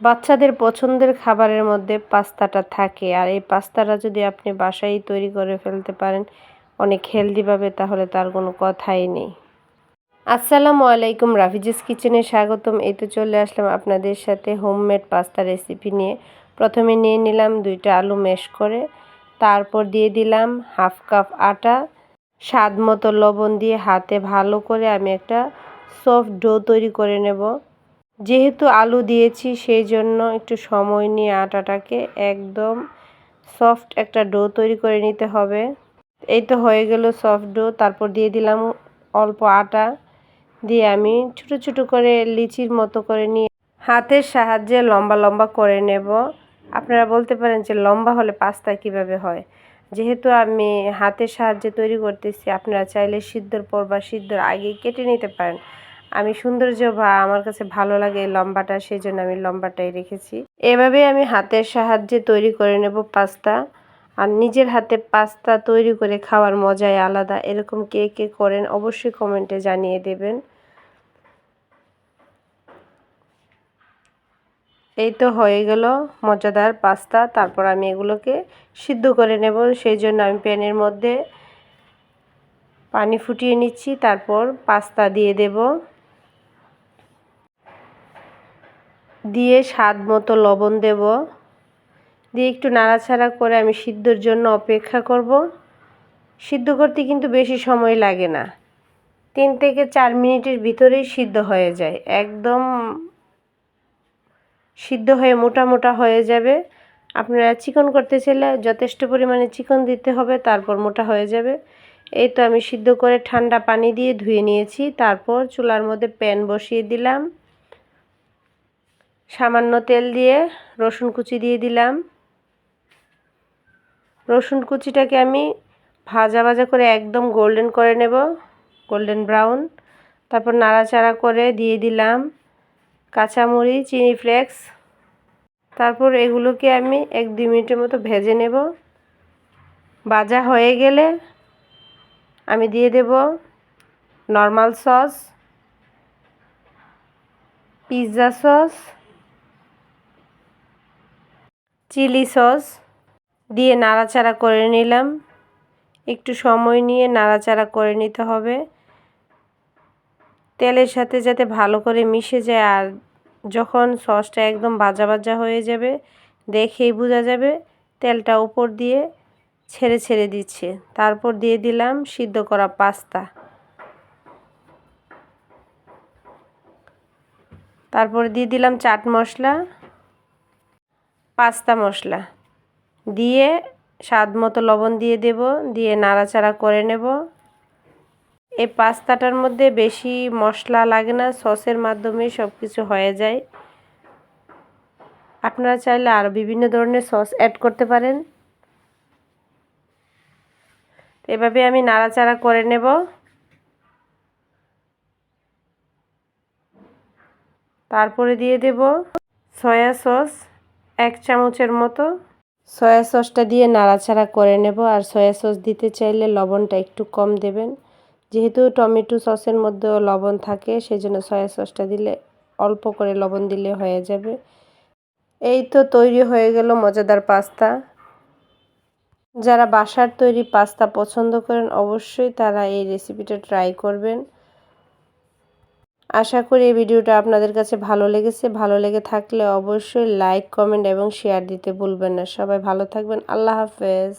বাচ্চাদের পছন্দের খাবারের মধ্যে পাস্তাটা থাকে। আর এই পাস্তাটা যদি আপনি বাসায় তৈরি করে ফেলতে পারেন অনেক হেলদিভাবে তাহলে তার কোনো কথাই নেই। আসসালামু আলাইকুম, রাফিজিস কিচেনে স্বাগতম। এই তো চলে আসলাম আপনাদের সাথে হোমমেড পাস্তা রেসিপি নিয়ে। প্রথমে নিয়ে নিলাম দুইটা আলু মেশ করে, তারপর দিয়ে দিলাম হাফ কাপ আটা, স্বাদ মতো লবণ দিয়ে হাতে ভালো করে আমি একটা সফট ডো তৈরি করে নেব। যেহেতু আলু দিয়েছি সেই জন্য একটু সময় নিয়ে আটাটাকে একদম সফট একটা ডো তৈরি করে নিতে হবে। এই তো হয়ে গেল সফট ডো তারপর দিয়ে দিলাম অল্প আটা। দিয়ে আমি ছোট ছোট করে লিচির মতো করে নিয়ে হাতের সাহায্যে লম্বা লম্বা করে নেব। আপনারা বলতে পারেন যে লম্বা হলে পাস্তা কীভাবে হয়? যেহেতু আমি হাতের সাহায্যে তৈরি করতেছি, আপনারা চাইলে সিদ্ধর পর বা সিদ্ধর আগে কেটে নিতে পারেন। আমি সৌন্দর্য বা আমার কাছে ভালো লাগে লম্বাটা, সেই জন্য আমি লম্বাটাই রেখেছি। এভাবে আমি হাতের সাহায্যে তৈরি করে নেব পাস্তা। আর নিজের হাতে পাস্তা তৈরি করে খাওয়ার মজাই আলাদা। এরকম কে কে করেন অবশ্যই কমেন্টে জানিয়ে দেবেন। এই তো হয়ে গেল মজাদার পাস্তা। তারপর আমি এগুলোকে সিদ্ধ করে নেব। সেই জন্য আমি প্যানের মধ্যে পানি ফুটিয়ে নিচ্ছি। তারপর পাস্তা দিয়ে দেব। দিয়ে স্বাদ মতো লবণ দেব। দিয়ে একটু নাড়াচাড়া করে আমি সিদ্ধর জন্য অপেক্ষা করব। সিদ্ধ করতে কিন্তু বেশি সময় লাগে না। তিন থেকে চার মিনিটের ভিতরেই সিদ্ধ হয়ে যায়। একদম সিদ্ধ হয়ে মোটা মোটা হয়ে যাবে। আপনারা চিকন করতে চাইলে যথেষ্ট পরিমাণে চিকন দিতে হবে, তারপর মোটা হয়ে যাবে। এই তো আমি সিদ্ধ করে ঠান্ডা পানি দিয়ে ধুয়ে নিয়েছি। তারপর চুলার মধ্যে প্যান বসিয়ে দিলাম। সামান্য তেল দিয়ে রসুন কুচি দিয়ে দিলাম। রসুন কুচিটাকে আমি ভাজা ভাজা করে একদম গোল্ডেন করে নেব, গোল্ডেন ব্রাউন। তারপর নাড়াচাড়া করে দিয়ে দিলাম কাঁচামরিচ, চিনি ফ্লেক্স। তারপর এগুলোকে আমি এক দুই মিনিটের মতো ভেজে নেব। ভাজা হয়ে গেলে আমি দিয়ে দেব normal sauce, pizza sauce. Chilli sauce দিয়ে নাড়াচাড়া করে নিলাম। একটু সময় নিয়ে নাড়াচাড়া করে নিতে হবে। তেলের সাথে যাতে ভালো করে মিশে যায় আর যখন সসটা একদম বাজা বাজা হয়ে যাবে, দেখেই বোঝা যাবে তেলটা উপর দিয়ে ছেড়ে ছেড়ে দিচ্ছে। তারপর দিয়ে দিলাম সিদ্ধ করা পাস্তা। তারপর দিয়ে দিলাম চাট মশলা। পাস্তা মশলা। দিয়ে স্বাদ মতো লবণ দিয়ে দেব, দিয়ে নাড়াচাড়া করে নেব। এই পাস্তাটার মধ্যে বেশি মশলা লাগে না, সসের মাধ্যমে সব কিছু হয়ে যায়। আপনারা চাইলে আরও বিভিন্ন ধরনের সস অ্যাড করতে পারেন। এভাবে আমি নাড়াচাড়া করে নেব। তারপরে দিয়ে দেব সয়া সস। এক চামচের মতো। সয়া সসটা দিয়ে নাড়াচাড়া করে নেব আর সয়া সস দিতে চাইলে লবণটা একটু কম দেবেন। যেহেতু টমেটো সসের মধ্যেও লবণ থাকে, সেজন্য সয়া সসটা দিলে অল্প করে লবণ দিলে হয়ে যাবে। এই তো তৈরি হয়ে গেল মজাদার পাস্তা। যারা বাসার তৈরি পাস্তা পছন্দ করেন অবশ্যই তারা এই রেসিপিটা ট্রাই করবেন। আশা করি এই ভিডিওটা আপনাদের কাছে ভালো লেগেছে। ভালো লেগে থাকলে অবশ্যই লাইক কমেন্ট এবং শেয়ার দিতে ভুলবেন না। সবাই ভালো থাকবেন। আল্লাহ হাফেজ।